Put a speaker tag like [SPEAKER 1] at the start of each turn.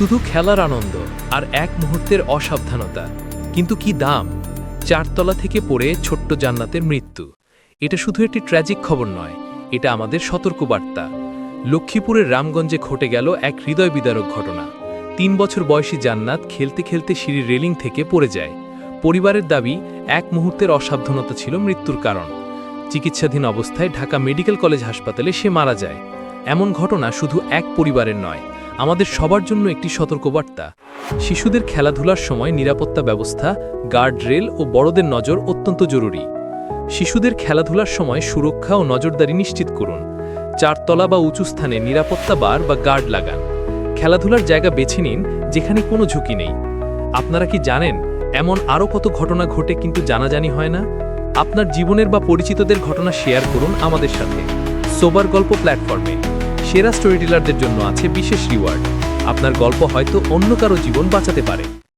[SPEAKER 1] শুধু খেলার আনন্দ আর এক মুহূর্তের অসাবধানতা। কিন্তু কি দাম? চারতলা থেকে পড়ে ছোট্ট জান্নাতের মৃত্যু। এটা শুধু একটি ট্র্যাজিক খবর নয়, এটা আমাদের সতর্কবার্তা। লক্ষ্মীপুরের রামগঞ্জে ঘটে গেল এক হৃদয় বিদারক ঘটনা। তিন বছর বয়সী জান্নাত খেলতে খেলতে সিঁড়ির রেলিং থেকে পড়ে যায়। পরিবারের দাবি, এক মুহূর্তের অসাবধানতা ছিল মৃত্যুর কারণ। চিকিৎসাধীন অবস্থায় ঢাকা মেডিকেল কলেজ হাসপাতালে সে মারা যায়। এমন ঘটনা শুধু এক পরিবারের নয় আমাদের সবার জন্য একটি সতর্কবার্তা। শিশুদের খেলাধুলার সময় নিরাপত্তা ব্যবস্থা, গার্ড রেল ও বড়দের নজর অত্যন্ত জরুরি। শিশুদের খেলাধুলার সময় সুরক্ষা ও নজরদারি নিশ্চিত করুন। চারতলা বা উঁচু স্থানে নিরাপত্তা বার বা গার্ড লাগান। খেলাধুলার জায়গা বেছে নিন, যেখানে কোনো ঝুঁকি নেই। আপনারা কি জানেন, এমন আরও কত ঘটনা ঘটে কিন্তু জানাজানি হয় না? আপনার জীবনের বা পরিচিতদের ঘটনা শেয়ার করুন আমাদের সাথে। সোবার গল্প প্ল্যাটফর্মে। সেরা স্টোরি টেলারদের জন্য আছে বিশেষ রিওয়ার্ড আপনার গল্প হয়তো অন্য কারও জীবন বাঁচাতে পারে।